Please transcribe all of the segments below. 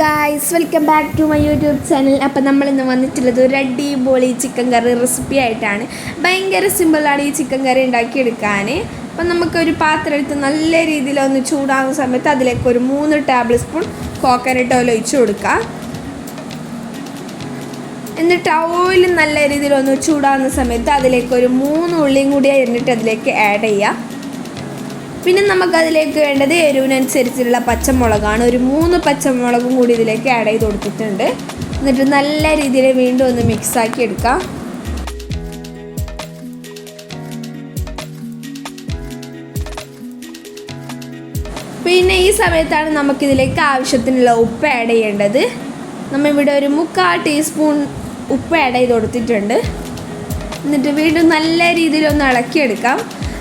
Guys welcome back to my YouTube channel അപ്പം നമ്മൾ ഇന്ന് വന്നിട്ടുള്ളത് ഒരു അടിപൊളി ചിക്കൻ കറി റെസിപ്പി ആയിട്ടാണ്. ഭയങ്കര സിമ്പിളാണ് ഈ ചിക്കൻ കറി ഉണ്ടാക്കിയെടുക്കാൻ അപ്പം നമുക്കൊരു പാത്രം എടുത്ത് നല്ല രീതിയിൽ ഒന്ന് ചൂടാകുന്ന സമയത്ത് അതിലേക്ക് ഒരു മൂന്ന് ടേബിൾ സ്പൂൺ കോക്കനട്ട് ഓയിൽ ഒഴിച്ച് കൊടുക്കുക. എന്നിട്ട് ഓയിൽ നല്ല രീതിയിൽ ഒന്ന് ചൂടാകുന്ന സമയത്ത് അതിലേക്ക് ഒരു മൂന്ന് ഉള്ളിയും കൂടി അരിഞ്ഞിട്ട് അതിലേക്ക് ആഡ് ചെയ്യുക. പിന്നെ നമുക്കതിലേക്ക് വേണ്ടത് എരിവിനനുസരിച്ചുള്ള പച്ചമുളകാണ്. ഒരു മൂന്ന് പച്ചമുളകും കൂടി ഇതിലേക്ക് ആഡ് ചെയ്ത് കൊടുത്തിട്ടുണ്ട്. എന്നിട്ട് നല്ല രീതിയിൽ വീണ്ടും ഒന്ന് മിക്സാക്കി എടുക്കാം. പിന്നെ ഈ സമയത്താണ് നമുക്കിതിലേക്ക് ആവശ്യത്തിനുള്ള ഉപ്പ് ആഡ് ചെയ്യേണ്ടത്. നമ്മൾ ഇവിടെ ഒരു മുക്കാൽ ടീസ്പൂൺ ഉപ്പ് ആഡ് ചെയ്ത് കൊടുത്തിട്ടുണ്ട്. എന്നിട്ട് വീണ്ടും നല്ല രീതിയിൽ ഒന്ന് ഇളക്കിയെടുക്കാം.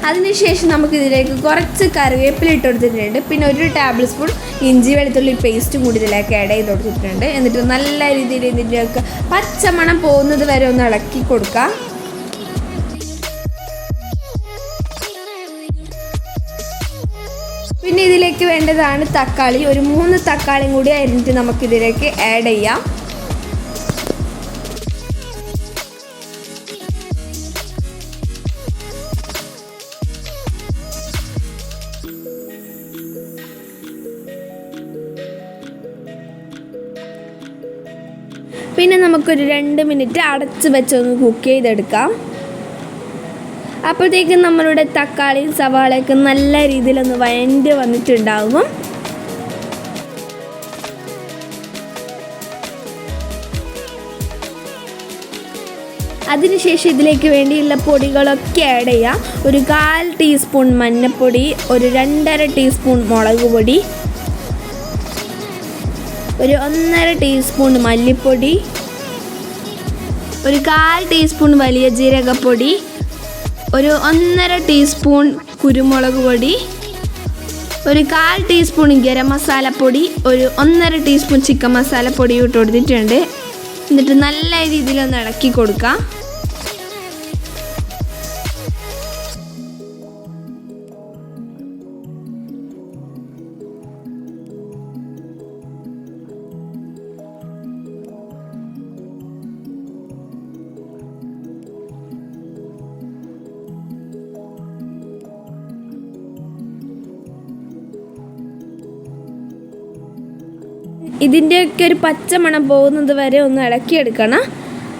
അതിനുശേഷം നമുക്ക് ഇതിലേക്ക് കുറച്ച് കറിവേപ്പില ഇട്ട് കൊടുത്തിട്ടുണ്ട്. പിന്നെ ഒരു ടേബിൾ സ്പൂൺ ഇഞ്ചി വെളുത്തുള്ളി പേസ്റ്റും കൂടി ഇതിലേക്ക് ആഡ് ചെയ്ത് കൊടുത്തിട്ടുണ്ട്. എന്നിട്ട് നല്ല രീതിയിൽ ഇതിന്റെയൊക്കെ പച്ചമണം പോകുന്നത് വരെ ഒന്ന് ഇളക്കി കൊടുക്കുക പിന്നെ ഇതിലേക്ക് വേണ്ടതാണ് തക്കാളി. ഒരു മൂന്ന് തക്കാളിയും കൂടി അരിഞ്ഞിട്ട് നമുക്കിതിലേക്ക് ആഡ് ചെയ്യാം. പിന്നെ നമുക്കൊരു രണ്ട് മിനിറ്റ് അടച്ച് വെച്ചൊന്ന് കുക്ക് ചെയ്തെടുക്കാം. അപ്പോഴത്തേക്കും നമ്മളുടെ തക്കാളിയും സവാളയൊക്കെ നല്ല രീതിയിലൊന്ന് വഴണ്ട് വന്നിട്ടുണ്ടാകും. അതിനുശേഷം ഇതിലേക്ക് വേണ്ടിയുള്ള പൊടികളൊക്കെ ആഡ് ചെയ്യാം. ഒരു കാൽ ടീസ്പൂൺ മഞ്ഞൾപ്പൊടി ഒരു രണ്ടര ടീസ്പൂൺ മുളക് പൊടി ഒരു ഒന്നര ടീസ്പൂൺ മല്ലിപ്പൊടി ഒരു കാൽ ടീസ്പൂൺ വലിയ ജീരകപ്പൊടി ഒരു ഒന്നര ടീസ്പൂൺ കുരുമുളക് പൊടി ഒരു കാൽ ടീസ്പൂൺ ഗരം മസാലപ്പൊടി ഒരു ഒന്നര ടീസ്പൂൺ ചിക്കൻ മസാലപ്പൊടി ഇട്ട് കൊടുത്തിട്ടുണ്ട്. എന്നിട്ട് നല്ല രീതിയിൽ ഒന്ന് ഇളക്കി കൊടുക്കാം. ഇതിന്റെയൊക്കെ ഒരു പച്ചമണം പോകുന്നത് വരെ ഒന്ന് ഇളക്കിയെടുക്കണം.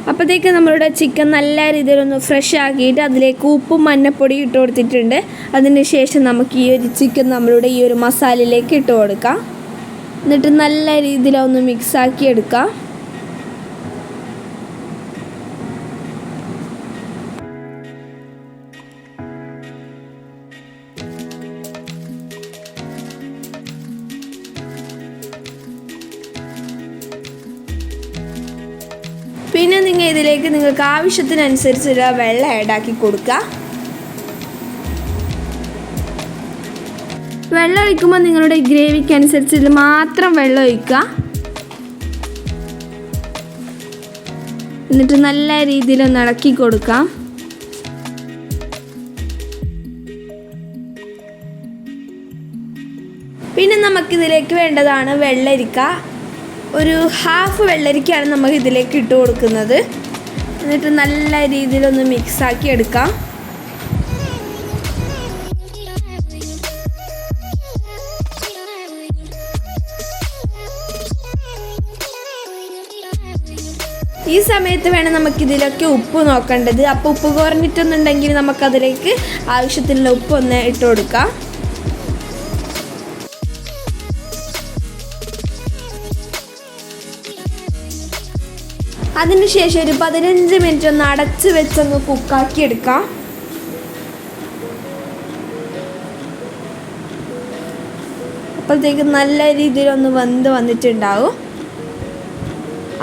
അപ്പോഴത്തേക്ക് നമ്മളുടെ ചിക്കൻ നല്ല രീതിയിലൊന്ന് ഫ്രഷ് ആക്കിയിട്ട് അതിലേക്ക് ഉപ്പും മഞ്ഞപ്പൊടിയും ഇട്ട് കൊടുത്തിട്ടുണ്ട്. അതിന് ശേഷം നമുക്ക് ഈ ഒരു ചിക്കൻ നമ്മളുടെ ഈ ഒരു മസാലയിലേക്ക് ഇട്ട് കൊടുക്കാം. എന്നിട്ട് നല്ല രീതിയിലൊന്ന് മിക്സ് ആക്കി എടുക്കാം. പിന്നെ നിങ്ങൾ ഇതിലേക്ക് നിങ്ങൾക്ക് ആവശ്യത്തിനനുസരിച്ചുള്ള വെള്ളം ആഡാക്കി കൊടുക്കുക വെള്ളം ഒഴിക്കുമ്പോൾ നിങ്ങളുടെ ഗ്രേവിക്ക് അനുസരിച്ച് മാത്രം വെള്ളം ഒഴിക്കുക എന്നിട്ട് നല്ല രീതിയിൽ ഒന്ന് ഇളക്കി കൊടുക്കാം. പിന്നെ നമുക്കിതിലേക്ക് വേണ്ടതാണ് വെള്ളരിക്ക. ഒരു ഹാഫ് വെള്ളരിക്കയാണ് നമ്മൾ ഇതിലേക്ക് ഇട്ട് കൊടുക്കുന്നത്. എന്നിട്ട് നല്ല രീതിയിലൊന്ന് മിക്സാക്കി എടുക്കാം. ഈ സമയത്ത് വേണം നമുക്കിതിലൊക്കെ ഉപ്പ് നോക്കേണ്ടത്. അപ്പോൾ ഉപ്പ് കുറഞ്ഞിട്ടൊന്നുണ്ടെങ്കിൽ നമുക്കതിലേക്ക് ആവശ്യത്തിനുള്ള ഉപ്പ് ഒന്ന് ഇട്ട് കൊടുക്കാം. അതിനുശേഷം ഒരു പതിനഞ്ച് മിനിറ്റ് ഒന്ന് അടച്ച് വെച്ചൊന്ന് കുക്കാക്കി എടുക്കാം. അപ്പോഴത്തേക്ക് നല്ല രീതിയിലൊന്ന് വെന്ത് വന്നിട്ടുണ്ടാവും.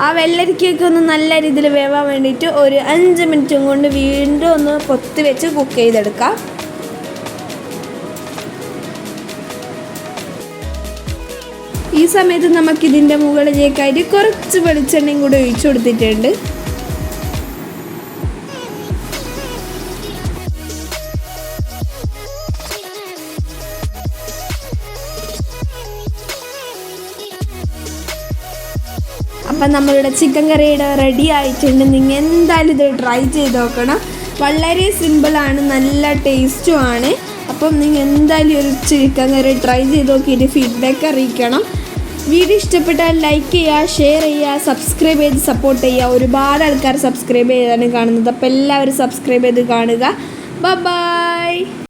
ആ വെള്ളരിക്കൊക്കെ ഒന്ന് നല്ല രീതിയിൽ വേവാൻ വേണ്ടിയിട്ട് ഒരു അഞ്ച് മിനിറ്റും കൊണ്ട് വീണ്ടും ഒന്ന് പൊത്തി വെച്ച് കുക്ക് ചെയ്തെടുക്കാം. ഈ സമയത്ത് നമുക്കിതിന്റെ മുകളിലേക്കായിട്ട് കുറച്ച് വെളിച്ചെണ്ണയും കൂടെ ഒഴിച്ചു കൊടുത്തിട്ടുണ്ട്. അപ്പം നമ്മളുടെ ചിക്കൻ കറിയുടെ റെഡി ആയിട്ടുണ്ട്. നിങ്ങൾ എന്തായാലും ഇത് ട്രൈ ചെയ്ത് നോക്കണം. വളരെ സിമ്പിളാണ് നല്ല ടേസ്റ്റുമാണ് അപ്പം നിങ്ങൾ എന്തായാലും ഒരു ചിക്കൻ കറി ട്രൈ ചെയ്ത് നോക്കിയിട്ട് ഫീഡ്ബാക്ക് അറിയിക്കണം. വീഡിയോ ഇഷ്ടപ്പെട്ടാൽ ലൈക്ക് ചെയ്യുക ഷെയർ ചെയ്യുക സബ്സ്ക്രൈബ് ചെയ്ത് സപ്പോർട്ട് ചെയ്യുക. ഒരുപാട് ആൾക്കാർ സബ്സ്ക്രൈബ് ചെയ്താണ് കാണുന്നത്. അപ്പോൾ എല്ലാവരും സബ്സ്ക്രൈബ് ചെയ്ത് കാണുക. ബൈ